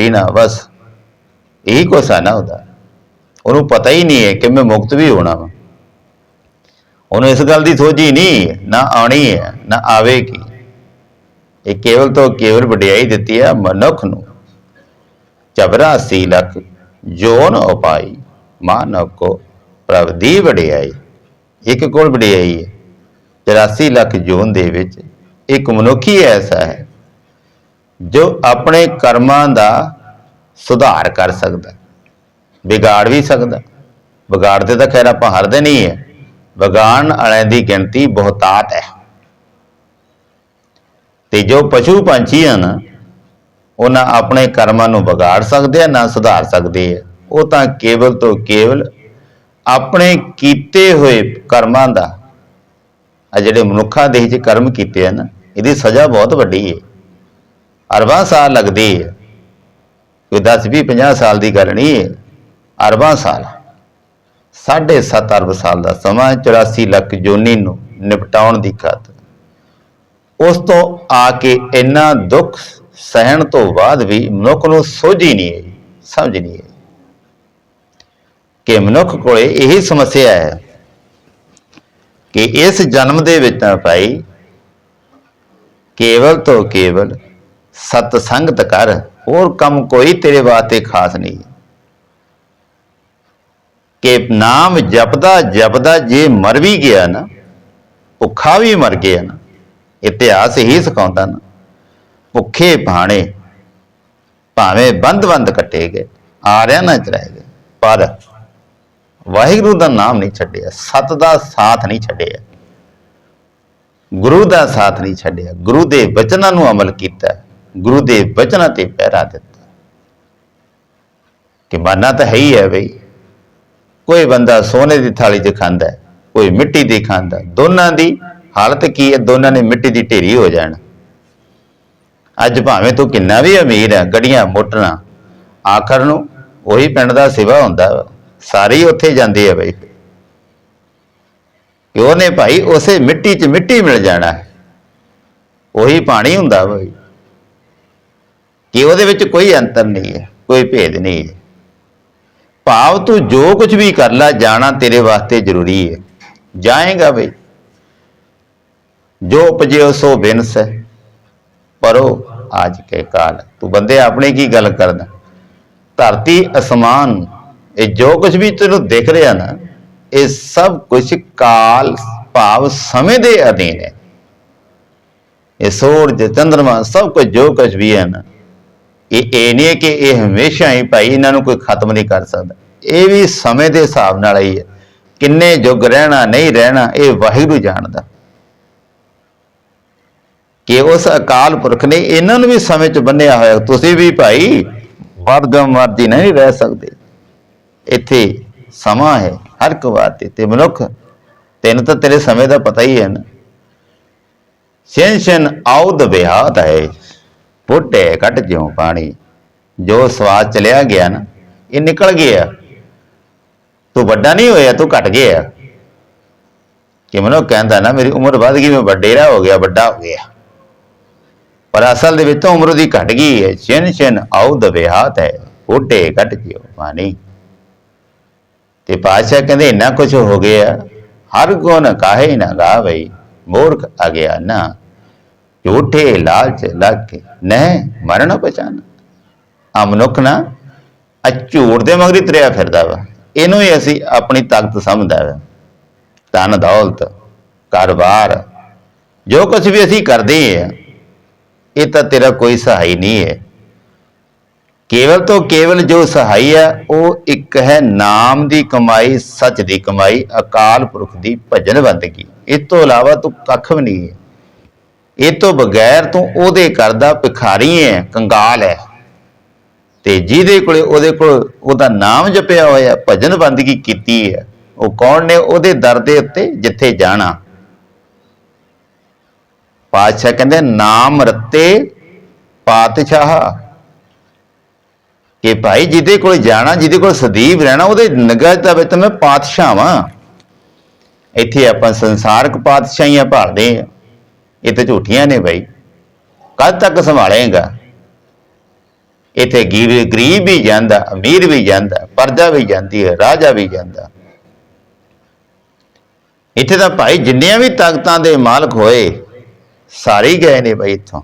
ਹੀ ਨਾ, ਬਸ। ਇਹੀ ਕੁਛ ਆ ਨਾ ਉਹਦਾ ਉਹਨੂੰ ਪਤਾ ਹੀ ਨਹੀਂ ਹੈ ਕਿ ਮੈਂ ਮੁਕਤ ਵੀ ਹੋਣਾ ਵਾ। ਉਹਨੂੰ ਇਸ ਗੱਲ ਦੀ ਸੋਝੀ ਨਹੀਂ, ਨਾ ਆਣੀ ਹੈ, ਨਾ ਆਵੇਗੀ। ਇਹ ਕੇਵਲ ਤੋਂ ਕੇਵਲ ਵਡਿਆਈ ਦਿੱਤੀ ਹੈ ਮਨੁੱਖ ਨੂੰ। 84 ਲੱਖ ਜੋਨ ਉਪਾਈ, ਮਾਨਵ ਕੋ ਪ੍ਰਭ ਦੀ ਵਡਿਆਈ। ਇੱਕ ਕੋਲ ਵਡਿਆਈ ਹੈ। 84 ਲੱਖ ਜੋਨ ਦੇ ਵਿੱਚ ਇੱਕ ਮਨੁੱਖ ਹੀ ਐਸਾ ਹੈ ਜੋ ਆਪਣੇ ਕਰਮਾਂ ਦਾ ਸੁਧਾਰ ਕਰ ਸਕਦਾ ਵਿਗਾੜ ਵੀ ਸਕਦਾ ਵਿਗਾੜਦੇ ਤਾਂ ਖੈਰ ਆਪਾਂ ਹਰਦੇ ਨਹੀਂ ਹੈ ਵਿਗਾੜਨ ਵਾਲਿਆਂ ਦੀ ਗਿਣਤੀ ਬਹੁਤਾਤ ਹੈ। ਤੇ ਜੋ ਪਸ਼ੂ ਪੰਛੀ ਹਨ, ਉਹਨਾਂ ਆਪਣੇ ਕਰਮਾਂ ਨੂੰ ਵਿਗਾੜ ਸਕਦੇ ਆ, ਨਾ ਸੁਧਾਰ ਸਕਦੇ ਆ। ਉਹ ਤਾਂ ਕੇਵਲ ਤੋਂ ਕੇਵਲ ਆਪਣੇ ਕੀਤੇ ਹੋਏ ਕਰਮਾਂ ਦਾ ਆ ਜਿਹੜੇ ਮਨੁੱਖਾਂ ਦੇ ਵਿੱਚ ਕਰਮ ਕੀਤੇ ਹਨ ਇਹਦੀ ਸਜ਼ਾ ਬਹੁਤ ਵੱਡੀ ਹੈ ਅਰਬਾਂ ਸਾਲ ਲੱਗਦੇ ਹੈ ਕੋਈ 10 20 50 ਸਾਲ ਦੀ ਗੱਲ ਨਹੀਂ ਹੈ ਅਰਬਾਂ ਸਾਲ। ਸਾਢੇ ਸੱਤ ਅਰਬ ਸਾਲ ਦਾ ਸਮਾਂ 84 ਲੱਖ ਜੋਨੀ ਨੂੰ ਨਿਪਟਾਉਣ ਦੀ ਖਾਤਰ। ਉਸ ਤੋਂ ਆ ਕੇ ਇੰਨਾ ਦੁੱਖ ਸਹਿਣ ਤੋਂ ਬਾਅਦ ਵੀ ਮਨੁੱਖ ਨੂੰ ਸੋਝੀ ਨਹੀਂ ਆਈ, ਸਮਝ ਨਹੀਂ ਆਈ। ਕਿ ਮਨੁੱਖ ਕੋਲੇ ਇਹੀ ਸਮੱਸਿਆ ਹੈ ਕਿ ਇਸ ਜਨਮ ਦੇ ਵਿੱਚ ਤਾਂ ਭਾਈ ਕੇਵਲ ਤੋਂ ਕੇਵਲ ਸਤ ਸੰਗਤ ਕਰ, ਹੋਰ ਕੰਮ ਕੋਈ ਤੇਰੇ ਵਾਸਤੇ ਖਾਸ ਨਹੀਂ। ਕਿ ਨਾਮ ਜਪਦਾ ਜਪਦਾ ਜੇ ਮਰ ਵੀ ਗਿਆ ਨਾ, ਭੁੱਖਾ ਵੀ ਮਰ ਗਿਆ ਨਾ, ਇਤਿਹਾਸ ਹੀ ਸਿਖਾਉਂਦਾ ਨਾ, ਭੁੱਖੇ ਭਾਣੇ ਭਾਵੇਂ ਬੰਦ-ਬੰਦ ਕੱਟੇ ਗਏ, ਆਰਿਆ ਨਾ ਚਲਾਏ ਗਏ, ਪਰ ਵਾਹਿਗੁਰੂ ਦਾ ਨਾਮ ਨਹੀਂ ਛੱਡਿਆ, ਸਤ ਦਾ ਸਾਥ ਨਹੀਂ ਛੱਡਿਆ। ਗੁਰੂ ਦਾ ਸਾਥ ਨਹੀਂ ਛੱਡਿਆ। ਗੁਰੂ ਦੇ ਬਚਨਾਂ ਨੂੰ ਅਮਲ ਕੀਤਾ। ਗੁਰੂ ਦੇ ਬਚਨਾਂ ਤੇ ਪਹਿਰਾ ਦਿੱਤਾ। ਕਿ ਮੰਨਣਾ ਤਾਂ ਹੈ ਹੀ ਹੈ ਬਈ। ਕੋਈ ਬੰਦਾ ਸੋਨੇ ਦੀ ਥਾਲੀ 'ਚ ਖਾਂਦਾ ਕੋਈ ਮਿੱਟੀ ਦੀ ਖਾਂਦਾ ਦੋਨਾਂ ਦੀ ਹਾਲਤ ਕੀ ਹੈ? ਦੋਨਾਂ ਨੇ ਮਿੱਟੀ ਦੀ ਢੇਰੀ ਹੋ ਜਾਣ। ਅੱਜ ਭਾਵੇਂ ਤੂੰ ਕਿੰਨਾ ਵੀ ਅਮੀਰ ਹੈ ਗੱਡੀਆਂ ਮੋਟਰਾਂ, ਆਖਰ ਨੂੰ ਉਹੀ ਪਿੰਡ ਦਾ ਸਿਵਾ ਹੁੰਦਾ ਵਾ। ਸਾਰੇ ਉੱਥੇ ਜਾਂਦੇ ਆ ਬਈ। ਕਿ ਉਹਨੇ ਭਾਈ ਉਸੇ ਮਿੱਟੀ 'ਚ ਮਿੱਟੀ ਮਿਲ ਜਾਣਾ। ਹੈ ਉਹੀ ਪਾਣੀ ਹੁੰਦਾ ਬਈ ਕਿ ਉਹਦੇ ਵਿੱਚ ਕੋਈ ਅੰਤਰ ਨਹੀਂ ਹੈ, ਕੋਈ ਭੇਦ ਨਹੀਂ ਹੈ। ਭਾਵ ਤੂੰ ਜੋ ਕੁਝ ਵੀ ਕਰ ਲੈ, ਜਾਣਾ ਤੇਰੇ ਵਾਸਤੇ ਜ਼ਰੂਰੀ ਹੈ। ਜਾਏਗਾ ਬਈ ਜੋ ਉਪਜਿਓ ਸੋ ਬਿਨਸ ਹੈ ਪਰੋ ਅੱਜ ਕੇ ਕਾਲ। ਤੂੰ ਬੰਦੇ ਆਪਣੇ ਕੀ ਗੱਲ ਕਰਦਾ? ਧਰਤੀ ਅਸਮਾਨ। ਇਹ ਜੋ ਕੁਝ ਵੀ ਤੈਨੂੰ ਦਿਖ ਰਿਹਾ ਨਾ ਇਹ ਸਭ ਕੁਝ ਕਾਲ ਭਾਵ ਸਮੇਂ ਦੇ ਅਧੀਨ ਹੈ। ਇਹ ਸੂਰਜ ਚੰ드ਰਮਾ ਸਭ ਕੁਝ ਜੋ ਕੁਝ ਵੀ ਹੈ ਨਾ, ਇਹ ਇਹ ਨਹੀਂ ਹੈ ਕਿ ਇਹ ਹਮੇਸ਼ਾ ਹੀ ਭਾਈ ਇਹਨਾਂ ਨੂੰ ਕੋਈ ਖਤਮ ਨਹੀਂ ਕਰ ਸਕਦਾ। ਇਹ ਵੀ ਸਮੇਂ ਦੇ ਹਿਸਾਬ ਨਾਲ ਹੀ ਹੈ। ਕਿੰਨੇ ਯੁੱਗ ਰਹਿਣਾ, ਨਹੀਂ ਰਹਿਣਾ, ਇਹ ਵਾਹਿਗੁਰੂ ਜਾਣਦਾ। ਕਿ ਉਸ ਅਕਾਲ ਪੁਰਖ ਨੇ ਇਹਨਾਂ ਨੂੰ ਵੀ ਸਮੇਂ 'ਚ ਬੰਨਿਆ ਹੋਇਆ। ਤੁਸੀਂ ਵੀ ਭਾਈ, ਵਰਗਮ ਮਰਦੀ ਨਹੀਂ ਰਹਿ ਸਕਦੇ। ਇੱਥੇ ਸਮਾਂ ਹੈ। ਹਰ ਇੱਕ ਵਾਰ ਤੇ ਮਨੁੱਖ, ਤੈਨੂੰ ਤਾਂ ਤੇਰੇ ਸਮੇਂ ਦਾ ਪਤਾ ਹੀ ਹੈ ਨਾ। ਸ਼ੈਨ ਛਿਨ ਆਉਦ ਬਿਹਾਤ ਹੈ ਪੁੱਟੇ ਕੱਟ ਜਿਉ ਪਾਣੀ। ਜੋ ਸਵਾਦ ਚਲਿਆ ਗਿਆ ਨਾ, ਇਹ ਨਿਕਲ ਗਿਆ। ਤੂੰ ਵੱਡਾ ਨਹੀਂ ਹੋਇਆ, ਤੂੰ ਘਟ ਗਿਆ। ਕਿ ਮਨੋ ਕਹਿੰਦਾ ਨਾ, ਮੇਰੀ ਉਮਰ ਵੱਧ ਗਈ, ਮੈਂ ਵੱਡੇਰਾ ਹੋ ਗਿਆ, ਵੱਡਾ ਹੋ ਗਿਆ। ਪਰ ਅਸਲ ਦੇ ਵਿੱਚ ਤਾਂ ਉਮਰ ਦੀ ਘਟ ਗਈ ਹੈ ਛਿਨ ਛਿਨ ਆਉ ਦਵੇਹਾਤ ਹੈ ਪੁੱਟੇ ਕੱਟ ਜਿਓ ਪਾਣੀ। ਤੇ ਪਾਤਸ਼ਾਹ ਕਹਿੰਦੇ, ਇੰਨਾ ਕੁਝ ਹੋ ਗਿਆ, ਹਰ ਗੁਣ ਕਾਹੇ ਨਾ ਗਾਵਈ, ਮੂਰਖ ਆ ਗਿਆ ਨਾ। ਝੂਠੇ ਲਾਲਚ ਲੱਗ ਕੇ ਨਹਿ ਮਰਨ ਪਛਾਨ। ਆ ਮਨੁੱਖ ਨਾ ਆ ਝੂਠ ਦੇ ਮਗਰੀ ਤਰਿਆ ਫਿਰਦਾ ਵਾ। ਇਹਨੂੰ ਹੀ ਅਸੀਂ ਆਪਣੀ ਤਾਕਤ ਸਮਝਦਾ ਵਾ। ਧਨ ਦੌਲਤ, ਕਾਰੋਬਾਰ, ਜੋ ਕੁਝ ਵੀ ਅਸੀਂ ਕਰਦੇ ਆ ਇਹ ਤਾਂ ਤੇਰਾ ਕੋਈ ਸਹਾਈ ਨਹੀਂ ਹੈ। ਕੇਵਲ ਤੋਂ ਕੇਵਲ ਜੋ ਸਹਾਈ ਹੈ, ਉਹ ਇੱਕ ਹੈ ਨਾਮ ਦੀ ਕਮਾਈ, ਸੱਚ ਦੀ ਕਮਾਈ, ਅਕਾਲ ਪੁਰਖ ਦੀ ਭਜਨ ਬੰਦਗੀ। ਇਸ ਤੋਂ ਇਲਾਵਾ ਤੂੰ ਕੱਖ ਵੀ ਨਹੀਂ ਹੈ। ਇਹ ਤੋਂ ਬਗੈਰ ਤੂੰ ਉਹਦੇ ਕਰਦਾ ਭਿਖਾਰੀ ਹੈ, ਕੰਗਾਲ ਹੈ। ਤੇ ਜਿਹਦੇ ਕੋਲੇ, ਉਹਦੇ ਕੋਲ ਉਹਦਾ ਨਾਮ ਜਪਿਆ ਹੋਇਆ, ਭਜਨ ਬੰਦਗੀ ਕੀਤੀ ਹੈ, ਉਹ ਕੌਣ ਨੇ? ਉਹਦੇ ਦਰ ਦੇ ਉੱਤੇ ਜਿੱਥੇ ਜਾਣਾ। ਪਾਤਸ਼ਾਹ ਕਹਿੰਦੇ, ਨਾਮ ਰਤੇ ਪਾਤਸ਼ਾਹ। ਕਿ ਭਾਈ ਜਿਹਦੇ ਕੋਲ ਜਾਣਾ, ਜਿਹਦੇ ਕੋਲ ਸਦੀਵ ਰਹਿਣਾ, ਉਹਦੇ ਨਗਰ ਦਾ ਵਿੱਚ ਮੈਂ ਪਾਤਸ਼ਾਹ ਵਾਂ। ਇੱਥੇ ਆਪਾਂ ਸੰਸਾਰਕ ਪਾਤਸ਼ਾਹੀਆਂ ਭਾਲਦੇ ਆ ਇਹ ਤਾਂ ਝੂਠੀਆਂ ਨੇ ਭਾਈ। ਕਦ ਤੱਕ ਸੰਭਾਲੇਗਾ। ਇੱਥੇ ਗਰੀਬ ਵੀ ਜਾਂਦਾ, ਅਮੀਰ ਵੀ ਜਾਂਦਾ ਪਰਜਾ ਵੀ ਜਾਂਦੀ ਹੈ, ਰਾਜਾ ਵੀ ਜਾਂਦਾ। ਇੱਥੇ ਤਾਂ ਭਾਈ ਜਿੰਨੀਆਂ ਵੀ ਤਾਕਤਾਂ ਦੇ ਮਾਲਕ ਹੋਏ, ਸਾਰੇ ਗਏ ਨੇ ਭਾਈ ਇੱਥੋਂ।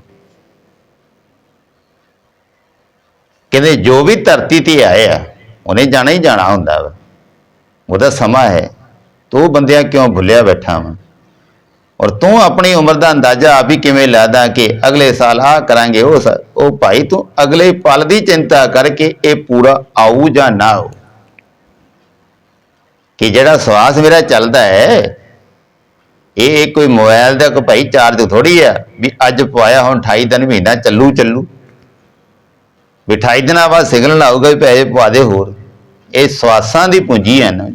ਕਹਿੰਦੇ ਜੋ ਵੀ ਧਰਤੀ ਤੇ ਆਏ ਆ, ਉਹਨੇ ਜਾਣਾ ਹੀ ਜਾਣਾ ਹੁੰਦਾ ਵਾ। ਉਹਦਾ ਸਮਾਂ ਹੈ। ਤੂੰ ਬੰਦਿਆ ਕਿਉਂ ਭੁੱਲਿਆ ਬੈਠਾ ਵਾ? ਔਰ ਤੂੰ ਆਪਣੀ ਉਮਰ ਦਾ ਅੰਦਾਜ਼ਾ ਆਪ ਹੀ ਕਿਵੇਂ ਲਾਦਾ ਕਿ ਅਗਲੇ ਸਾਲ ਆ ਕਰਾਂਗੇ, ਉਹ ਸ- ਉਹ ਭਾਈ ਤੂੰ ਅਗਲੇ ਪਲ ਦੀ ਚਿੰਤਾ ਕਰਕੇ ਇਹ ਪੂਰਾ ਆਊ ਜਾਂ ਨਾ ਆਊ? ਕਿ ਜਿਹੜਾ ਸਵਾਸ ਮੇਰਾ ਚੱਲਦਾ ਹੈ, ਇਹ ਇਹ ਕੋਈ ਮੋਬਾਈਲ ਦਾ ਕੋਈ ਭਾਈ ਚਾਰਜ ਥੋੜੀ ਆ, ਵੀ ਅੱਜ ਪਵਾਇਆ, ਹੁਣ 28 ਦਿਨ ਮਹੀਨਾ ਚੱਲੂ ਚੱਲੂ ਵੀ 28 ਦਿਨਾਂ ਬਾਅਦ ਸਿਗਨਲ ਆਊਗਾ ਵੀ ਪੈਸੇ ਪਵਾ ਦੇ ਹੋਰ। ਇਹ ਸਵਾਸਾਂ ਦੀ ਪੂੰਜੀ ਹੈ ਨਾ।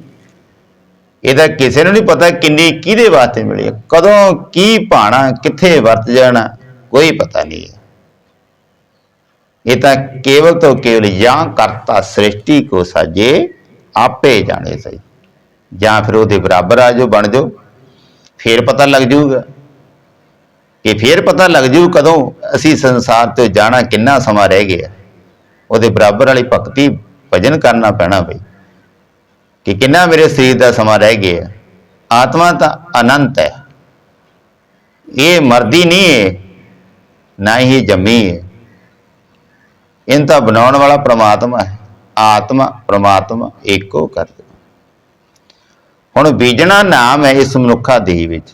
ਇਹਦਾ ਕਿਸੇ ਨੂੰ ਨਹੀਂ ਪਤਾ ਕਿੰਨੀ ਕਿਹਦੇ ਵਾਸਤੇ ਮਿਲੀ ਹੈ, ਕਦੋਂ ਕੀ ਭਾਣਾ ਕਿੱਥੇ ਵਰਤ ਜਾਣਾ, ਕੋਈ ਪਤਾ ਨਹੀਂ ਹੈ। ਇਹ ਤਾਂ ਕੇਵਲ ਤੋਂ ਕੇਵਲ ਜਾਂ ਕਰਤਾ ਸ੍ਰਿਸ਼ਟੀ ਕੋ ਸਾਜੇ, ਆਪੇ ਜਾਣੇ ਸਹੀ। ਜਾਂ ਫਿਰ ਉਹਦੇ ਬਰਾਬਰ ਆ ਜੋ ਬਣ ਜਾਓ, ਫੇਰ ਪਤਾ ਲੱਗ ਜਾਊਗਾ। ਕਿ ਫੇਰ ਪਤਾ ਲੱਗ ਜੂ ਕਦੋਂ ਅਸੀਂ ਸੰਸਾਰ ਤੋਂ ਜਾਣਾ ਕਿੰਨਾ ਸਮਾਂ ਰਹਿ ਗਿਆ। ਉਹਦੇ ਬਰਾਬਰ ਵਾਲੀ ਭਗਤੀ ਭਜਨ ਕਰਨਾ ਪੈਣਾ ਬਈ। ਕਿ ਕਿੰਨਾ ਮੇਰੇ ਸਰੀਰ ਦਾ ਸਮਾਂ ਰਹਿ ਗਿਆ। ਆਤਮਾ ਤਾਂ ਅਨੰਤ ਹੈ। ਇਹ ਮਰਦੀ ਨਹੀਂ ਹੈ ਨਾ ਹੀ ਜੰਮੀ ਹੈ ਇਹਨੂੰ ਤਾਂ ਬਣਾਉਣ ਵਾਲਾ ਪ੍ਰਮਾਤਮਾ ਹੈ। ਆਤਮਾ, ਪ੍ਰਮਾਤਮਾ ਏਕੋ ਕਰ ਹੁਣ ਬੀਜਣਾ ਨਾਮ ਹੈ ਇਸ ਮਨੁੱਖਾ ਦੇਹ ਵਿੱਚ।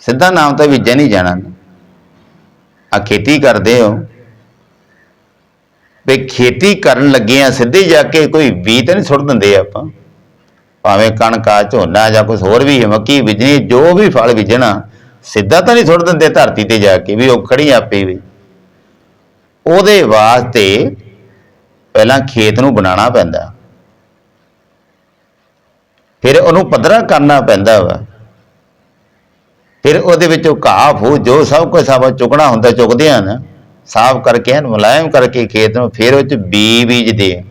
ਸਿੱਧਾ ਨਾਮ ਤਾਂ ਬੀਜਿਆ ਨਹੀਂ ਜਾਣਾ। ਆ ਖੇਤੀ ਕਰਦੇ ਹੋ। ਵੀ ਖੇਤੀ ਕਰਨ ਲੱਗੇ ਆ ਸਿੱਧੇ ਜਾ ਕੇ ਕੋਈ ਬੀਜ ਤਾਂ ਨਹੀਂ ਸੁੱਟ ਦਿੰਦੇ ਆਪਾਂ। ਭਾਵੇਂ ਕਣਕ ਆ, ਝੋਨਾ ਜਾਂ ਕੁਝ ਹੋਰ ਵੀ ਮੱਕੀ ਬੀਜਣੀ, ਜੋ ਵੀ ਫਲ ਬੀਜਣਾ, ਸਿੱਧਾ ਤਾਂ ਨਹੀਂ ਸੁੱਟ ਦਿੰਦੇ ਧਰਤੀ ਤੇ ਜਾ ਕੇ ਵੀ ਉਹ ਖੜੀ ਆਪੇ ਵੀ। ਉਹਦੇ ਵਾਸਤੇ ਪਹਿਲਾਂ ਖੇਤ ਨੂੰ ਬਣਾਉਣਾ ਪੈਂਦਾ। ਫਿਰ ਉਹਨੂੰ ਪੱਧਰਾ ਕਰਨਾ ਪੈਂਦਾ ਵਾ। ਫਿਰ ਉਹਦੇ ਵਿੱਚੋਂ ਘਾਹ ਫੂ ਜੋ ਸਭ ਕੁਝ ਆਪਾਂ ਚੁਕਣਾ ਹੁੰਦਾ, ਚੁਕਦੇ ਆ ਨਾ। ਸਾਫ਼ ਕਰਕੇ, ਹਨ, ਮੁਲਾਇਮ ਕਰਕੇ ਖੇਤ ਨੂੰ ਫਿਰ ਉਹ ਚ ਬੀ ਬੀਜਦੇ। ਆ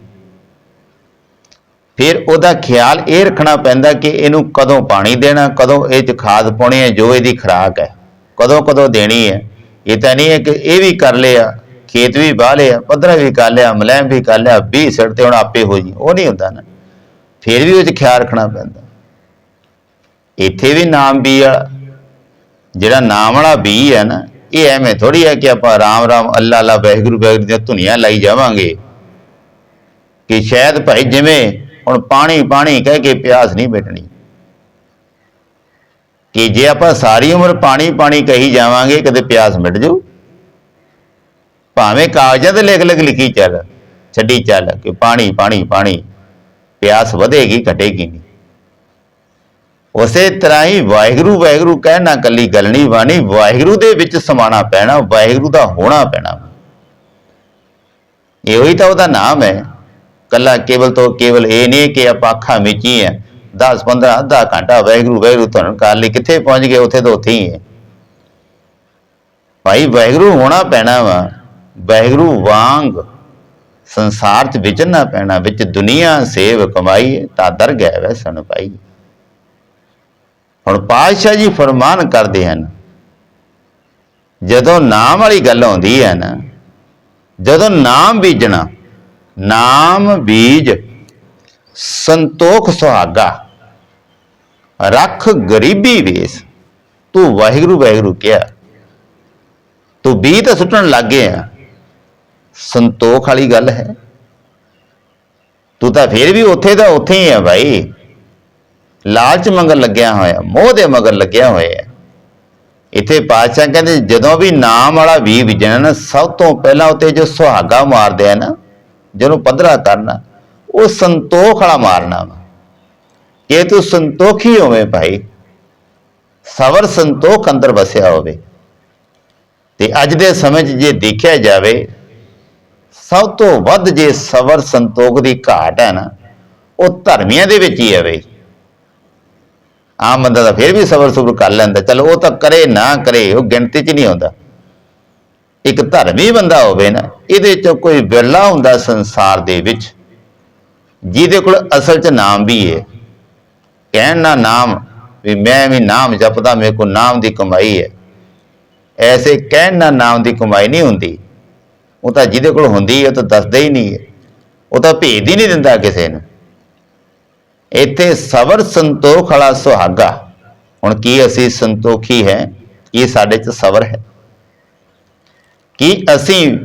ਫਿਰ ਉਹਦਾ ਖਿਆਲ ਇਹ ਰੱਖਣਾ ਪੈਂਦਾ ਕਿ ਇਹਨੂੰ ਕਦੋਂ ਪਾਣੀ ਦੇਣਾ, ਕਦੋਂ ਇਹ ਚ ਖਾਦ ਪਾਉਣੀ ਹੈ, ਜੋ ਇਹਦੀ ਖੁਰਾਕ ਹੈ। ਕਦੋਂ ਕਦੋਂ ਦੇਣੀ ਹੈ। ਇਹ ਤਾਂ ਨਹੀਂ ਹੈ ਕਿ ਇਹ ਵੀ ਕਰ ਲਿਆ, ਖੇਤ ਵੀ ਵਾਹ ਲਿਆ, ਪੱਧਰਾ ਵੀ ਕਰ ਲਿਆ, ਮੁਲਾਇਮ ਵੀ ਕਰ ਲਿਆ 20 ਸਿਰ ਤੇ ਹੁਣ ਆਪੇ ਹੋ ਜੀ। ਉਹ ਨਹੀਂ ਹੁੰਦਾ ਨਾ। ਫਿਰ ਵੀ ਉਹ ਚ ਖਿਆਲ ਰੱਖਣਾ ਪੈਂਦਾ। ਇੱਥੇ ਵੀ ਨਾਮ ਬੀ ਵਾਲਾ, ਜਿਹੜਾ ਨਾਮ ਵਾਲਾ ਬੀ ਹੈ ਨਾ ਇਹ ਐਵੇਂ ਥੋੜੀ ਹੈ ਕਿ ਆਪਾਂ ਰਾਮ ਰਾਮ ਅੱਲਾ ਅੱਲਾ ਵਾਹਿਗੁਰੂ ਵਾਹਿਗੁਰੂ ਦੀਆਂ ਧੁਨੀਆਂ ਲਾਈ ਜਾਵਾਂਗੇ। ਕਿ ਸ਼ਾਇਦ ਭਾਈ ਜਿਵੇਂ ਹੁਣ ਪਾਣੀ ਪਾਣੀ ਕਹਿ ਕੇ ਪਿਆਸ ਨਹੀਂ ਮਿਟਣੀ। ਕਿ ਜੇ ਆਪਾਂ ਸਾਰੀ ਉਮਰ ਪਾਣੀ ਪਾਣੀ ਕਹੀ ਜਾਵਾਂਗੇ, ਕਦੇ ਪਿਆਸ ਮਿਟ ਜਾਊ ਭਾਵੇਂ ਕਾਗਜ਼ਾਂ ਤੇ ਲਿਖ ਲਿਖ ਲਿਖੀ ਚੱਲ, ਛੱਡੀ ਚੱਲ, ਕਿ ਪਾਣੀ ਪਾਣੀ ਪਾਣੀ, ਪਿਆਸ ਵਧੇਗੀ, ਘਟੇਗੀ ਨਹੀਂ। ਉਸੇ ਤਰ੍ਹਾਂ ਹੀ ਵਾਹਿਗੁਰੂ ਵਾਹਿਗੁਰੂ ਕਹਿਣਾ ਕੱਲੀ ਗੱਲ ਨਹੀਂ ਬਾਣੀ, ਵਾਹਿਗੁਰੂ ਦੇ ਵਿੱਚ ਸਮਾਣਾ ਪੈਣਾ, ਵਾਹਿਗੁਰੂ ਦਾ ਹੋਣਾ ਪੈਣਾ। ਇਹੋ ਹੀ ਤਾਂ ਉਹਦਾ ਨਾਮ ਹੈ। ਕੱਲਾ ਕੇਵਲ ਤੋਂ ਕੇਵਲ ਇਹ ਨਹੀਂ ਕਿ ਆਪਾਂ ਅੱਖਾਂ ਮੀਚੀ ਹੈ 10 15 ਅੱਧਾ ਘੰਟਾ ਵਾਹਿਗੁਰੂ ਵਾਹਿਗੁਰੂ ਤੁਹਾਨੂੰ ਕਰ ਲਈ ਕਿੱਥੇ ਪਹੁੰਚ ਗਏ, ਉੱਥੇ ਤਾਂ ਉੱਥੇ ਹੀ ਹੈ। ਭਾਈ ਵਾਹਿਗੁਰੂ ਹੋਣਾ ਪੈਣਾ ਵਾ। ਵਾਹਿਗੁਰੂ ਵਾਂਗ ਸੰਸਾਰ 'ਚ ਵਿਚਰਨਾ ਪੈਣਾ, ਵਿੱਚ ਦੁਨੀਆ ਸੇਵ ਕਮਾਈ, ਤਾਂ ਦਰ ਗਿਆ ਵੈਸਣ ਭਾਈ ਹੁਣ ਪਾਤਸ਼ਾਹ ਜੀ ਫਰਮਾਨ ਕਰਦੇ ਹਨ, ਜਦੋਂ ਨਾਮ ਵਾਲੀ ਗੱਲ ਆਉਂਦੀ ਹੈ ਨਾ, ਜਦੋਂ ਨਾਮ ਬੀਜਣਾ, ਨਾਮ ਬੀਜ ਸੰਤੋਖ ਸੁਹਾਗਾ, ਰੱਖ ਗਰੀਬੀ ਵੇਸ, ਤੂੰ ਵਾਹਿਗੁਰੂ ਵਾਹਿਗੁਰੂ ਕਿਹਾ, ਤੂੰ ਬੀ ਤਾਂ ਸੁੱਟਣ ਲੱਗ ਗਿਆ, ਸੰਤੋਖ ਵਾਲੀ ਗੱਲ ਹੈ। ਤੂੰ ਤਾਂ ਫਿਰ ਵੀ ਉੱਥੇ ਦਾ ਉੱਥੇ ਹੀ ਹੈ ਭਾਈ ਲਾਲਚ ਮੰਗਣ ਲੱਗਿਆ ਹੋਇਆ, ਮੋਹ ਦੇ ਮਗਰ ਲੱਗਿਆ ਹੋਇਆ ਇੱਥੇ ਪਾਤਸ਼ਾਹ ਕਹਿੰਦੇ, ਜਦੋਂ ਵੀ ਨਾਮ ਵਾਲਾ ਵੀ ਵਿਜਣਾ ਸਭ ਤੋਂ ਪਹਿਲਾਂ ਉੱਤੇ ਜੋ ਸੁਹਾਗਾ ਮਾਰਦੇ ਆ ਨਾ, ਜਿਹਨੂੰ ਪੱਧਰਾ ਕਰਨਾ, ਉਹ ਸੰਤੋਖ ਵਾਲਾ ਮਾਰਨਾ ਵਾ। ਕਿ ਤੂੰ ਸੰਤੋਖੀ ਹੋਵੇਂ ਭਾਈ ਸਵਰ ਸੰਤੋਖ ਅੰਦਰ ਵਸਿਆ ਹੋਵੇ। ਤੇ ਅੱਜ ਦੇ ਸਮੇਂ 'ਚ ਜੇ ਦੇਖਿਆ ਜਾਵੇ, ਸਭ ਤੋਂ ਵੱਧ ਜੇ ਸਬਰ ਸੰਤੋਖ ਦੀ ਘਾਟ ਹੈ ਨਾ, ਉਹ ਧਰਮੀਆਂ ਦੇ ਵਿੱਚ ਹੀ ਹੈ ਬਈ। ਆਮ ਬੰਦਾ ਤਾਂ ਫਿਰ ਵੀ ਸਬਰ ਸੁਬਰ ਕਰ ਲੈਂਦਾ, ਚਲੋ ਉਹ ਤਾਂ ਕਰੇ ਨਾ ਕਰੇ, ਉਹ ਗਿਣਤੀ 'ਚ ਨਹੀਂ ਆਉਂਦਾ। ਇੱਕ ਧਰਮੀ ਬੰਦਾ ਹੋਵੇ ਨਾ, ਇਹਦੇ 'ਚ ਕੋਈ ਵਿਰਲਾ ਹੁੰਦਾ ਸੰਸਾਰ ਦੇ ਵਿੱਚ, ਜਿਹਦੇ ਕੋਲ ਅਸਲ 'ਚ ਨਾਮ ਵੀ ਹੈ। ਕਹਿਣ ਨਾ ਨਾਮ ਵੀ ਮੈਂ ਵੀ ਨਾਮ ਜਪਦਾ, ਮੇਰੇ ਕੋਲ ਨਾਮ ਦੀ ਕਮਾਈ ਹੈ। ਐਸੇ ਕਹਿਣ ਨਾ ਨਾਮ ਦੀ ਕਮਾਈ ਨਹੀਂ ਹੁੰਦੀ। ਉਹ ਤਾਂ ਜਿਹਦੇ ਕੋਲ ਹੁੰਦੀ ਹੈ, ਉਹ ਤਾਂ ਦੱਸਦਾ ਹੀ ਨਹੀਂ ਹੈ। ਉਹ ਤਾਂ ਭੇਦ ਹੀ ਨਹੀਂ ਦਿੰਦਾ ਕਿਸੇ ਨੂੰ। ਇੱਥੇ ਸਬਰ ਸੰਤੋਖ ਵਾਲਾ ਸੁਹਾਗਾ ਹੁਣ ਕੀ ਅਸੀਂ ਸੰਤੋਖੀ ਹੈ? ਕੀ ਸਾਡੇ 'ਚ ਸਬਰ ਹੈ? ਕੀ ਅਸੀਂ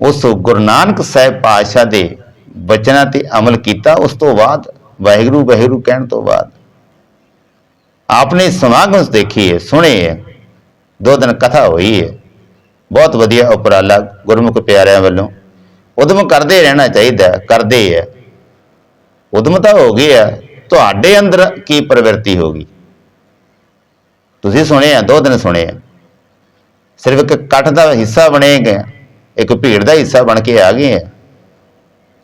ਉਸ ਗੁਰੂ ਨਾਨਕ ਸਾਹਿਬ ਪਾਤਸ਼ਾਹ ਦੇ ਬਚਨਾਂ ਤੇ ਅਮਲ ਕੀਤਾ ਉਸ ਤੋਂ ਬਾਅਦ? ਵਾਹਿਗੁਰੂ ਵਾਹਿਗੁਰੂ ਕਹਿਣ ਤੋਂ ਬਾਅਦ। ਆਪਨੇ ਸਮਾਗਮ ਦੇਖੀ ਹੈ ਸੁਣੇ ਹੈ। ਦੋ ਦਿਨ ਕਥਾ ਹੋਈ ਹੈ। ਬਹੁਤ ਵਧੀਆ ਉਪਰਾਲਾ ਗੁਰਮੁਖ ਪਿਆਰਿਆਂ ਵੱਲੋਂ। ਉਦਮ ਕਰਦੇ ਰਹਿਣਾ ਚਾਹੀਦਾ ਕਰਦੇ ਹੈ, ਕਰਦੇ ਹੈ ਉਦਮ ਤਾਂ ਹੋ ਗਿਆ ਤੁਹਾਡੇ ਅੰਦਰ ਕੀ ਪ੍ਰਵਿਰਤੀ ਹੋਗੀ ਤੁਸੀਂ ਸੁਣਿਆ ਦੋ ਦਿਨ ਸੁਣਿਆ ਸਿਰਫ ਇੱਕ ਇਕੱਠ ਦਾ ਹਿੱਸਾ ਬਣੇ ਗਏ ਇੱਕ ਭੀੜ ਦਾ ਹਿੱਸਾ ਬਣ ਕੇ ਆ ਗਏ ਆ।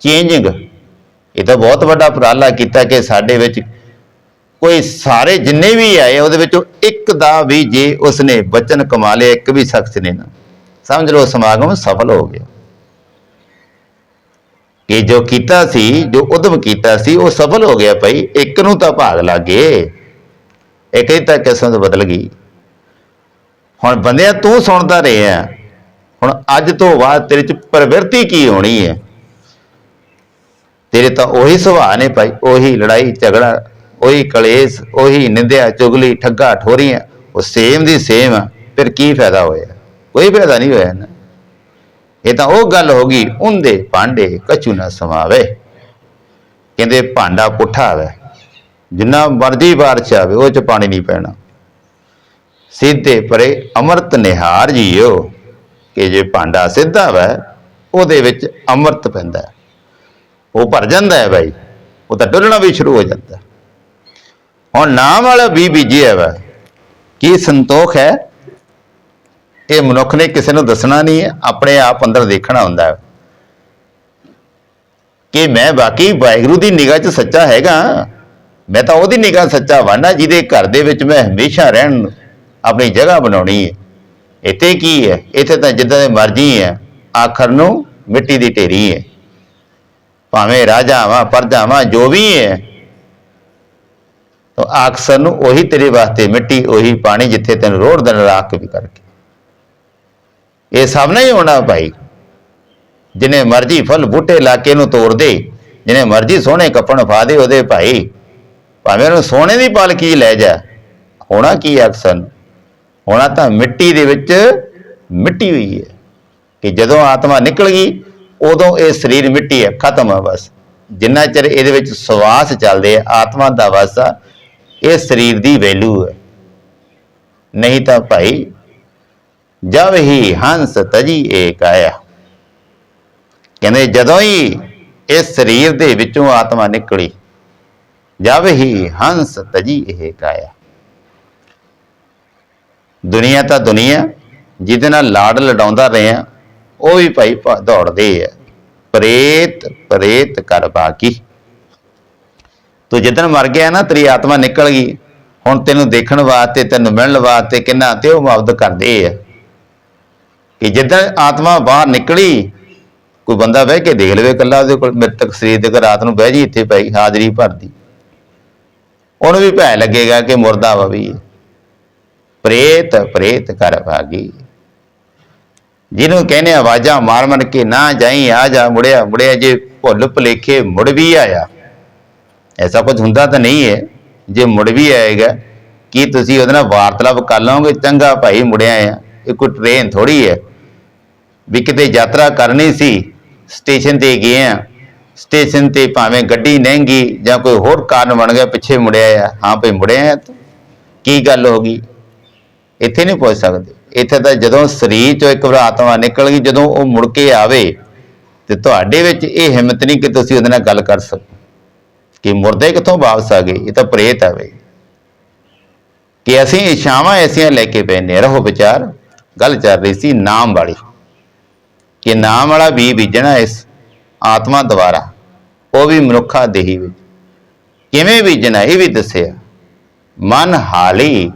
ਚੇਂਜਿੰਗ, ਇਹ ਤਾਂ ਬਹੁਤ ਵੱਡਾ ਉਪਰਾਲਾ ਕੀਤਾ ਕਿ ਸਾਡੇ ਵਿੱਚ ਕੋਈ ਸਾਰੇ ਜਿੰਨੇ ਵੀ ਆਏ, ਉਹਦੇ ਵਿੱਚੋਂ ਇੱਕ ਦਾ ਵੀ ਜੇ ਉਸਨੇ ਬਚਨ ਕਮਾ ਲਿਆ, ਇੱਕ ਵੀ ਸ਼ਖਸ ਨੇ ਨਾ। ਸਮਝ ਲਓ, ਸਮਾਗਮ ਸਫਲ ਹੋ ਗਿਆ। ਕਿ ਜੋ ਕੀਤਾ ਸੀ, ਜੋ ਉਦਮ ਕੀਤਾ ਸੀ, ਉਹ ਸਫਲ ਹੋ ਗਿਆ ਭਾਈ, ਇੱਕ ਨੂੰ ਤਾਂ ਭਾਗ ਲੱਗ। ਗਏ ਇੱਕ ਹੀ ਤਾਂ ਕਿਸਮਤ ਬਦਲ ਗਈ। ਹੁਣ ਬੰਦਿਆ, ਤੂੰ ਸੁਣਦਾ ਰਿਹਾ। ਹੁਣ ਅੱਜ ਤੋਂ ਬਾਅਦ ਤੇਰੇ ਚ ਪ੍ਰਵਿਰਤੀ ਕੀ ਹੋਣੀ ਹੈ? ਤੇਰੇ ਤਾਂ ਉਹੀ ਸੁਭਾਅ ਨੇ ਭਾਈ, ਉਹੀ ਲੜਾਈ, ਝਗੜਾ, ਉਹੀ ਕਲੇਸ਼, ਉਹੀ ਨਿੰਦਿਆ, ਚੁਗਲੀ, ਠੱਗਾ, ਠੋਰੀਆਂ। ਉਹ ਸੇਮ ਦੀ ਸੇਮ ਆ। ਫਿਰ ਕੀ ਫਾਇਦਾ ਹੋਇਆ? ਕੋਈ ਫਾਇਦਾ ਨਹੀਂ ਹੋਇਆ ਨਾ ਇਹ ਤਾਂ ਉਹ ਗੱਲ ਹੋ ਗਈ, ਉਹਦੇ ਭਾਂਡੇ ਕਛੂ ਨਾ ਸਮਾਵੇ। ਕਹਿੰਦੇ ਭਾਂਡਾ ਪੁੱਠਾ ਆਵੇ ਜਿੰਨਾ ਮਰਜ਼ੀ ਬਾਰ ਚ ਆਵੇ, ਉਹ ਚ ਪਾਣੀ ਨਹੀਂ ਪੈਣਾ। ਸਿੱਧੇ ਪਰੇ ਅੰਮ੍ਰਿਤ ਨਿਹਾਰ ਜੀਓ, ਕਿ ਜੇ ਭਾਂਡਾ ਸਿੱਧਾ ਵੈ, ਉਹਦੇ ਵਿੱਚ ਅੰਮ੍ਰਿਤ ਪੈਂਦਾ ਉਹ ਭਰ ਜਾਂਦਾ ਹੈ ਭਾਈ ਉਹ ਤਾਂ ਡੁੱਲਣਾ ਵੀ ਸ਼ੁਰੂ ਹੋ ਜਾਂਦਾ ਹੁਣ ਨਾਮ ਵਾਲਾ ਵੀ ਬੀਜਿਆ ਵਾ। ਕੀ ਸੰਤੋਖ ਹੈ? ਇਹ ਮਨੁੱਖ ਨੇ ਕਿਸੇ ਨੂੰ ਦੱਸਣਾ ਨਹੀਂ ਹੈ, ਆਪਣੇ ਆਪ ਅੰਦਰ ਦੇਖਣਾ ਹੁੰਦਾ ਹੈ। ਕਿ ਮੈਂ ਬਾਕੀ ਵਾਹਿਗੁਰੂ ਦੀ ਨਿਗਾਹ 'ਚ ਸੱਚਾ ਹੈਗਾ, ਮੈਂ ਤਾਂ ਉਹਦੀ ਨਿਗਾਹ ਸੱਚਾ ਵਾਨਾ ਜਿਹਦੇ ਘਰ ਦੇ ਵਿੱਚ ਮੈਂ ਹਮੇਸ਼ਾ ਰਹਿਣ ਨੂੰ ਆਪਣੀ ਜਗ੍ਹਾ ਬਣਾਉਣੀ ਹੈ। ਇੱਥੇ ਕੀ ਹੈ? ਇੱਥੇ ਤਾਂ ਜਿੱਦਾਂ ਦੇ ਮਰਜ਼ੀ ਹੈ, ਆਖਰ ਨੂੰ ਮਿੱਟੀ ਦੀ ਢੇਰੀ ਹੈ। ਭਾਵੇਂ ਰਾਜਾ ਵਾਂ, ਪਰਜਾ ਜੋ ਵੀ ਹੈ, ਤਾਂ ਅਕਸਰ ਨੂੰ ਉਹੀ ਤੇਰੇ ਵਾਸਤੇ ਮਿੱਟੀ, ਉਹੀ ਪਾਣੀ ਜਿੱਥੇ ਤੈਨੂੰ ਰੋੜ ਦਿਨ ਰਾਖ ਵੀ ਕਰਕੇ। ਇਹ ਸਭ ਨਹੀਂ ਹੋਣਾ ਭਾਈ। ਜਿਨੇ ਮਰਜ਼ੀ ਫਲ ਬੂਟੇ ਲਾਕੇ ਨੂੰ ਤੋੜ ਦੇ, ਜਿਨੇ ਮਰਜ਼ੀ ਸੋਹਣੇ ਕੱਪਣ ਫਾ ਦੇ ਉਹਦੇ ਭਾਈ, ਭਾਵੇਂ ਉਹਨੂੰ ਸੋਹਣੇ ਦੀ ਪਾਲਕੀ ਲੈ ਜਾ। ਹੋਣਾ ਕੀ ਹੈ ਅਕਸਰ? ਹੋਣਾ ਤਾਂ ਮਿੱਟੀ ਦੇ ਵਿੱਚ ਮਿੱਟੀ ਹੋਈ ਹੈ। ਕਿ ਜਦੋਂ ਆਤਮਾ ਨਿਕਲ ਗਈ, ਉਦੋਂ ਇਹ ਸਰੀਰ ਮਿੱਟੀ ਹੈ, ਖਤਮ ਹੈ ਬਸ। ਜਿੰਨਾ ਚਿਰ ਇਹਦੇ ਵਿੱਚ ਸਵਾਸ ਚੱਲਦੇ ਆ, ਆਤਮਾ ਦਾ ਵਾਸਾ, ਇਹ ਸਰੀਰ ਦੀ ਵੈਲਿਊ ਹੈ। ਨਹੀਂ ਤਾਂ ਭਾਈ ਜਬ ਹੀ ਹੰਸ ਤਜੀ ਏਕ ਆਇਆ। ਕਹਿੰਦੇ, ਜਦੋਂ ਹੀ ਇਸ ਸਰੀਰ ਦੇ ਵਿੱਚੋਂ ਆਤਮਾ ਨਿਕਲੀ, ਜਬ ਹੀ ਹੰਸ ਤਜੀ ਏਕ ਆਇਆ। ਦੁਨੀਆ ਤਾਂ ਦੁਨੀਆ, ਜਿਹਦੇ ਨਾਲ ਲਾੜ ਲਡਾਉਂਦਾ ਰਿਹਾ, ਉਹ ਵੀ ਭਾਈ ਦੌੜਦੇ ਆ। ਪ੍ਰੇਤ ਪ੍ਰੇਤ ਕਰ ਬਾਕੀ। ਤੂੰ ਜਿੱਦਣ ਮਰ ਗਿਆ ਨਾ, ਤੇਰੀ ਆਤਮਾ ਨਿਕਲ ਗਈ। ਹੁਣ ਤੈਨੂੰ ਦੇਖਣ ਵਾਸਤੇ, ਤੈਨੂੰ ਮਿਲਣ ਵਾਸਤੇ ਕਿੰਨਾ, ਤੇ ਉਹ ਮੁਆਵਦ ਕਰਦੇ ਆ। ਕਿ ਜਿੱਦਾਂ ਆਤਮਾ ਬਾਹਰ ਨਿਕਲੀ, ਕੋਈ ਬੰਦਾ ਬਹਿ ਕੇ ਦੇਖ ਲਵੇ ਇਕੱਲਾ ਉਹਦੇ ਕੋਲ, ਮ੍ਰਿਤਕ ਸਰੀਰ ਦੇ ਰਾਤ ਨੂੰ ਬਹਿ ਜੀ, ਇੱਥੇ ਪਈ ਹਾਜ਼ਰੀ ਭਰਦੀ। ਉਹਨੂੰ ਵੀ ਭੈ ਲੱਗੇਗਾ ਕਿ ਮੁਰਦਾ ਵਾ ਵੀ ਪ੍ਰੇਤ ਪ੍ਰੇਤ ਕਰ ਭਾਗੀ। ਜਿਹਨੂੰ ਕਹਿੰਦੇ ਆਵਾਜ਼ਾਂ ਮਾਰ ਮਾਰ ਕੇ ਨਾ ਜਾਈ, ਆ ਜਾ ਮੁੜਿਆ ਮੁੜਿਆ, ਜੇ ਭੁੱਲ ਭੁਲੇਖੇ ਮੁੜ ਵੀ ਆਇਆ। ਐਸਾ ਕੁਝ ਹੁੰਦਾ ਤਾਂ ਨਹੀਂ ਹੈ। ਜੇ ਮੁੜ ਵੀ ਆਏਗਾ, ਕੀ ਤੁਸੀਂ ਉਹਦੇ ਨਾਲ ਵਾਰਤਾਲਾਪ ਕਰ ਲਓਗੇ? ਚੰਗਾ ਭਾਈ ਮੁੜਿਆ ਆ। ਇਹ ਕੋਈ ਟ੍ਰੇਨ ਥੋੜੀ ਹੈ। ਵੀ ਕਿਤੇ ਯਾਤਰਾ ਕਰਨੀ ਸੀ ਸਟੇਸ਼ਨ ਤੇ ਗਏ ਆ ਸਟੇਸ਼ਨ ਤੇ ਭਾਵੇਂ ਗੱਡੀ ਨਹਿੰਗੀ ਜਾਂ ਕੋਈ ਹੋਰ ਕਾਰਨ ਬਣ ਗਿਆ, ਪਿੱਛੇ ਮੁੜਿਆ ਆ। ਹਾਂ ਭਈ ਮੁੜਿਆ ਆ ਕੀ ਗੱਲ ਹੋ ਗਈ? ਇੱਥੇ ਨਹੀਂ ਪਹੁੰਚ ਸਕਦੇ। ਇੱਥੇ ਤਾਂ ਜਦੋਂ ਸਰੀਰ ਚੋਂ ਇੱਕ ਵਾਰ ਆਤਮਾ ਨਿਕਲ ਗਈ, ਜਦੋਂ ਉਹ ਮੁੜ ਕੇ ਆਵੇ, ਤੇ ਤੁਹਾਡੇ ਵਿੱਚ ਇਹ ਹਿੰਮਤ ਨਹੀਂ ਕਿ ਤੁਸੀਂ ਉਹਦੇ ਨਾਲ ਗੱਲ ਕਰ ਸਕੋ। ਕਿ ਮੁਰਦੇ ਕਿੱਥੋਂ ਵਾਪਸ ਆ ਗਏ? ਇਹ ਤਾਂ ਪ੍ਰੇਤ ਆਵੇ ਕਿ ਅਸੀਂ ਇਛਾਵਾਂ ਐਸੀਆਂ ਲੈ ਕੇ ਪੈਨੇ ਰਹੋ ਵਿਚਾਰ। ਗੱਲ ਚੱਲ ਰਹੀ ਸੀ ਨਾਮ ਵਾਲੀ। ਕਿ ਨਾਮ ਵਾਲਾ ਵੀ ਬੀਜਣਾ ਇਸ ਆਤਮਾ ਦੁਆਰਾ, ਉਹ ਵੀ ਮਨੁੱਖਾ ਦੇਹੀ ਵਿੱਚ ਕਿਵੇਂ ਬੀਜਣਾ ਇਹ ਵੀ ਦੱਸਿਆ, ਮਨ ਹਾਲੀ,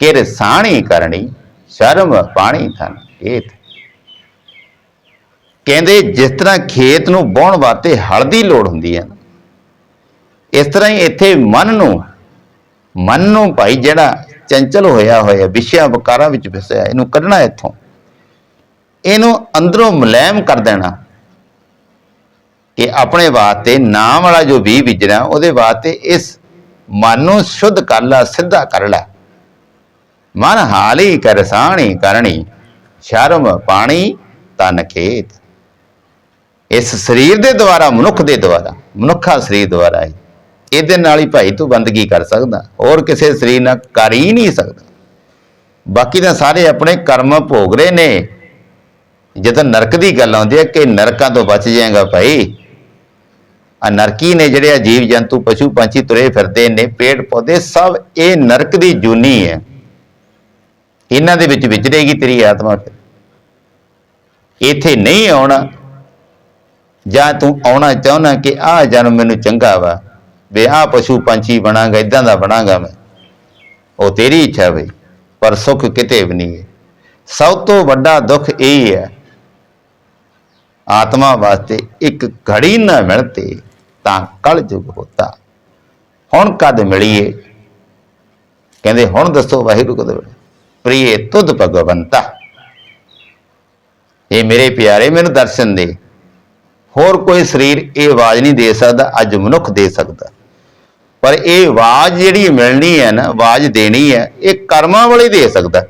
ਕਿਰ ਸਾਣੀ ਕਰਨੀ ਸ਼ਰਮ ਪਾਣੀ ਥਨ ਏਤ ਕਹਿੰਦੇ ਜਿਸ ਤਰ੍ਹਾਂ ਖੇਤ ਨੂੰ ਵਾਹੁਣ ਵਾਸਤੇ ਹਲ ਦੀ ਲੋੜ ਹੁੰਦੀ ਹੈ, ਇਸ ਤਰ੍ਹਾਂ ਹੀ ਇੱਥੇ ਮਨ ਨੂੰ ਮਨ ਨੂੰ ਭਾਈ ਜਿਹੜਾ ਚੰਚਲ ਹੋਇਆ ਹੋਇਆ ਵਿਸ਼ਿਆਂ ਵਿਕਾਰਾਂ ਵਿੱਚ ਫਸਿਆ ਇਹਨੂੰ ਕੱਢਣਾ ਇੱਥੋਂ। ਇਹਨੂੰ ਅੰਦਰੋਂ ਮੁਲਾਇਮ ਕਰ ਦੇਣਾ ਕਿ ਆਪਣੇ ਵਾਸਤੇ ਨਾਮ ਵਾਲਾ ਜੋ ਵੀ ਵਿਜਣਾ ਉਹਦੇ ਵਾਸਤੇ ਇਸ ਮਨ ਨੂੰ ਸ਼ੁੱਧ ਕਰ ਲੈ, ਸਿੱਧਾ ਕਰ ਲੈ। ਮਨ ਹਾਲੀ ਕਰਸਾਣੀ ਕਰਨੀ ਸ਼ਰਮ ਪਾਣੀ ਤਨ ਖੇਤ। ਇਸ ਸਰੀਰ ਦੇ ਦੁਆਰਾ, ਮਨੁੱਖ ਦੇ ਦੁਆਰਾ, ਮਨੁੱਖਾ ਸਰੀਰ ਦੁਆਰਾ ਹੀ। ਇਹਦੇ ਨਾਲ ਹੀ ਭਾਈ ਤੂੰ ਬੰਦਗੀ ਕਰ ਸਕਦਾ। ਹੋਰ ਕਿਸੇ ਸਰੀਰ ਨਾਲ ਕਰ ਹੀ ਨਹੀਂ ਸਕਦਾ। ਬਾਕੀ ਤਾਂ ਸਾਰੇ ਆਪਣੇ ਕਰਮ ਭੋਗ ਰਹੇ ਨੇ। ਜਦੋਂ ਨਰਕ ਦੀ ਗੱਲ ਆਉਂਦੀ ਹੈ ਕਿ ਨਰਕਾਂ ਤੋਂ ਬਚ ਜਾਏਗਾ ਭਾਈ। ਆ ਨਰਕੀ ਨੇ ਜਿਹੜੇ ਆ ਜੀਵ ਜੰਤੂ, ਪਸ਼ੂ ਪੰਛੀ ਤੁਰੇ ਫਿਰਦੇ ਨੇ, ਪੇੜ ਪੌਦੇ ਸਭ ਇਹ ਨਰਕ ਦੀ ਜੂਨੀ ਹੈ। ਇਹਨਾਂ ਦੇ ਵਿੱਚ ਵਿਚਰੇਗੀ ਤੇਰੀ ਆਤਮਾ ਇੱਥੇ ਨਹੀਂ ਆਉਣਾ। ਜਾਂ ਤੂੰ ਆਉਣਾ ਚਾਹੁੰਦਾ ਕਿ ਆਹ ਜਨਮ ਮੈਨੂੰ ਚੰਗਾ ਵਾ। ਵੀ ਆਹ ਪਸ਼ੂ ਪੰਛੀ ਬਣਾਂਗਾ ਇਦਾਂ ਦਾ ਬਣਾਂਗਾ ਮੈਂ। ਉਹ ਤੇਰੀ ਇੱਛਾ ਬਈ, ਪਰ ਸੁੱਖ ਕਿਤੇ ਵੀ ਨਹੀਂ ਹੈ। ਸਭ ਤੋਂ ਵੱਡਾ ਦੁੱਖ ਇਹ ਹੈ, ਆਤਮਾ ਵਾਸਤੇ ਇੱਕ ਘੜੀ ਨਾ ਮਿਲਤੇ ਤਾਂ ਕਲ ਜੁਗ ਹੋਤਾ। ਹੁਣ ਕਦ ਮਿਲੀਏ? ਕਹਿੰਦੇ, ਹੁਣ ਦੱਸੋ ਵਾਹਿਗੁਰੂ ਕਦ ਪ੍ਰੀਏ ਤੁਧ ਭਗਵੰਤਾ। ਇਹ ਮੇਰੇ ਪਿਆਰੇ, ਮੈਨੂੰ ਦਰਸ਼ਨ ਦੇ। ਹੋਰ ਕੋਈ ਸਰੀਰ ਇਹ ਆਵਾਜ਼ ਨਹੀਂ ਦੇ ਸਕਦਾ, ਅੱਜ ਮਨੁੱਖ ਦੇ ਸਕਦਾ। ਪਰ ਇਹ ਆਵਾਜ਼ ਜਿਹੜੀ ਮਿਲਣੀ ਹੈ ਨਾ, ਆਵਾਜ਼ ਦੇਣੀ ਹੈ, ਇਹ ਕਰਮਾਂ ਵਾਲੇ ਦੇ ਸਕਦਾ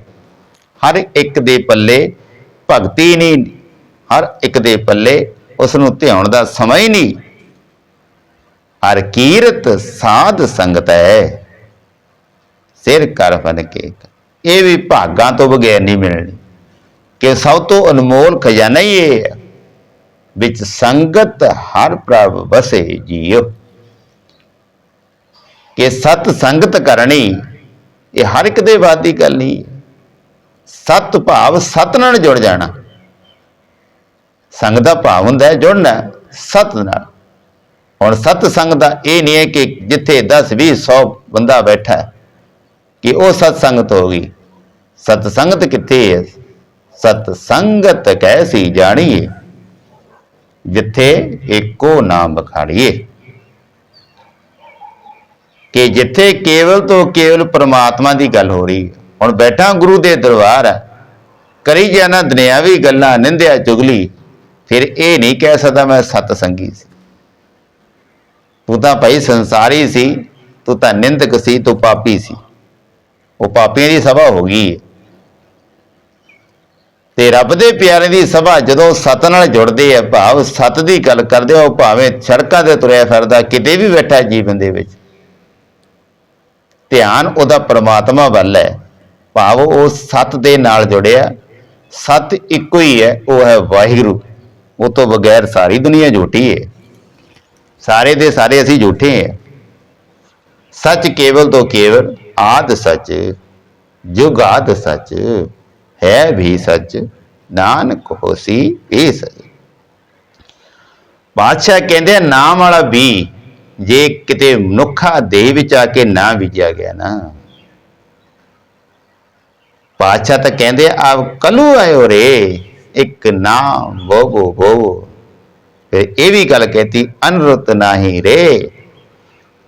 ਹਰ ਇੱਕ ਦੇ ਪੱਲੇ ਭਗਤੀ ਨਹੀਂ, ਹਰ ਇੱਕ ਦੇ ਪੱਲੇ ਉਸ ਨੂੰ ਧਿਆਉਣ ਦਾ ਸਮਾਂ ਹੀ ਨਹੀਂ। ਹਰ ਕੀਰਤ ਸਾਧ ਸੰਗਤ ਹੈ, ਸਿਰ ਕਰ ਫਨ ਕੇ ਇਹ ਵੀ ਭਾਗਾਂ ਤੋਂ ਬਗੈਰ ਨਹੀਂ ਮਿਲਣੀ, ਕਿ ਸਭ ਤੋਂ ਅਨਮੋਲ ਖਜ਼ਾਨਾ ਹੀ ਇਹ ਹੈ, ਵਿੱਚ ਸੰਗਤ ਹਰ ਪ੍ਰਭ ਵਸੇ ਜੀਓ। ਕਿ ਸਤ ਸੰਗਤ ਕਰਨੀ ਇਹ ਹਰ ਇੱਕ ਦੇ ਬਾਤ ਦੀ ਗੱਲ ਨਹੀਂ। ਹੈ। ਸਤ ਭਾਵ ਸਤ ਨਾਲ ਜੁੜ ਜਾਣਾ। ਸੰਗ ਦਾ ਭਾਵ ਹੁੰਦਾ ਹੈ ਜੁੜਨਾ, ਸਤ ਨਾਲ। ਹੁਣ ਸਤ ਸੰਗ ਦਾ ਇਹ ਨਹੀਂ ਹੈ ਕਿ ਜਿੱਥੇ 10 20 100 ਬੰਦਾ ਬੈਠਾ ਹੈ, ਕਿ ਉਹ ਸਤ ਸੰਗਤ ਹੋ ਗਈ। ਸਤ ਸੰਗਤ ਕਿੱਥੇ ਹੈ? ਸਤ ਸੰਗਤ ਕੈਸੀ ਜਾਣੀਏ, ਜਿੱਥੇ ਇੱਕੋ ਨਾਮ ਬਖਾੜੀਏ। ਕਿ ਜਿੱਥੇ ਕੇਵਲ ਤੋਂ ਕੇਵਲ ਪ੍ਰਮਾਤਮਾ ਦੀ ਗੱਲ ਹੋ ਰਹੀ ਹੈ। ਹੁਣ ਬੈਠਾ ਗੁਰੂ ਦੇ ਦਰਬਾਰ ਹੈ ਕਰੀ ਜਾਣਾ ਦੁਨਿਆਵੀ ਗੱਲਾਂ, ਨਿੰਦਿਆ ਚੁਗਲੀ, ਫਿਰ ਇਹ ਨਹੀਂ ਕਹਿ ਸਕਦਾ ਮੈਂ ਸਤ ਸੰਗੀ ਸੀ। ਤੂੰ ਤਾਂ ਭਾਈ ਸੰਸਾਰੀ ਸੀ, ਤੂੰ ਤਾਂ ਨਿੰਦਕ ਸੀ, ਤੂੰ ਪਾਪੀ ਸੀ। ਉਹ ਪਾਪੀਆਂ ਦੀ ਸਭਾ ਹੋ ਗਈ ਹੈ। ਤੇ ਰੱਬ ਦੇ ਪਿਆਰੇ ਦੀ ਸਭਾ ਜਦੋਂ ਸਤ ਨਾਲ ਜੁੜਦੇ ਆ ਭਾਵ ਸਤ ਦੀ ਗੱਲ ਕਰਦੇ ਆ ਉਹ ਭਾਵੇਂ ਸੜਕਾਂ ਤੇ ਤੁਰਿਆ ਫਿਰਦਾ, ਕਿਤੇ ਵੀ ਬੈਠਾ ਜੀਵਨ ਦੇ ਵਿੱਚ। ਧਿਆਨ ਉਹਦਾ ਪ੍ਰਮਾਤਮਾ ਵੱਲ ਹੈ। ਭਾਵ ਉਹ ਸਤ ਦੇ ਨਾਲ ਜੁੜਿਆ ਸਤ ਇੱਕੋ ਹੀ ਹੈ, ਉਹ ਹੈ ਵਾਹਿਗੁਰੂ। ਉਹ ਤੋਂ ਬਗੈਰ ਸਾਰੀ ਦੁਨੀਆ ਝੂਠੀ ਹੈ ਸਾਰੇ ਦੇ ਸਾਰੇ ਅਸੀਂ ਝੂਠੇ ਹਾਂ ਸੱਚ ਕੇਵਲ ਤੋਂ ਕੇਵਲ ਆਦ ਸੱਚ, ਜੁਗ ਆਦ ਸੱਚ, ਹੈ ਵੀ ਸੱਚ, ਨਾਨਕ ਹੋਸੀ ਵੀ ਸੱਚ। ਬਾਦਸ਼ਾਹ ਕਹਿੰਦੇ ਨਾਮ ਵਾਲਾ ਵੀ ਜੇ ਕਿਤੇ ਮਨੁੱਖਾ ਦੇ ਵਿੱਚ ਆ ਕੇ ਨਾ ਵਿਜਿਆ ਗਿਆ ਨਾ। ਬਾਦਸ਼ਾਹ ਤਾਂ ਕਹਿੰਦੇ ਆਪ ਕਲੂ ਆਇਓ ਰੇ, ਇੱਕ ਨਾ ਬੋਬੋ ਬੋਬੋ ਫਿਰ ਇਹ ਵੀ ਗੱਲ ਕਹਿਤੀ ਅਨਰੁੱਤ ਨਹੀਂ ਰੇ,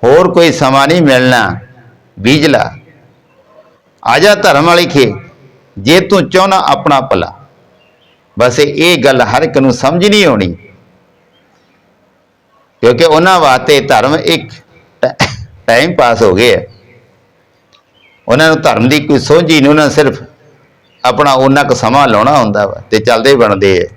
ਹੋਰ ਕੋਈ ਸਮਾਂ ਨਹੀਂ ਮਿਲਣਾ ਬੀਜਲਾ ਆਜਾ ਧਰਮ ਵਾਲੀ ਖੇ ਜੇ ਤੂੰ ਚਾਹਨਾ ਆਪਣਾ ਭਲਾ। ਬਸ ਇਹ ਗੱਲ ਹਰ ਇੱਕ ਨੂੰ ਸਮਝ ਨਹੀਂ ਆਉਣੀ। ਕਿਉਂਕਿ ਉਹਨਾਂ ਵਾਸਤੇ ਧਰਮ ਇੱਕ ਟਾਈਮ ਪਾਸ ਹੋ ਗਿਆ ਉਹਨਾਂ ਨੂੰ ਧਰਮ ਦੀ ਕੋਈ ਸੋਝੀ ਨਹੀਂ, ਉਹਨਾਂ ਸਿਰਫ ਆਪਣਾ ਉਹਨਾਂ ਕੁ ਸਮਾਂ ਲਾਉਣਾ ਹੁੰਦਾ ਵਾ ਤੇ ਚੱਲਦੇ ਬਣਦੇ ਆ।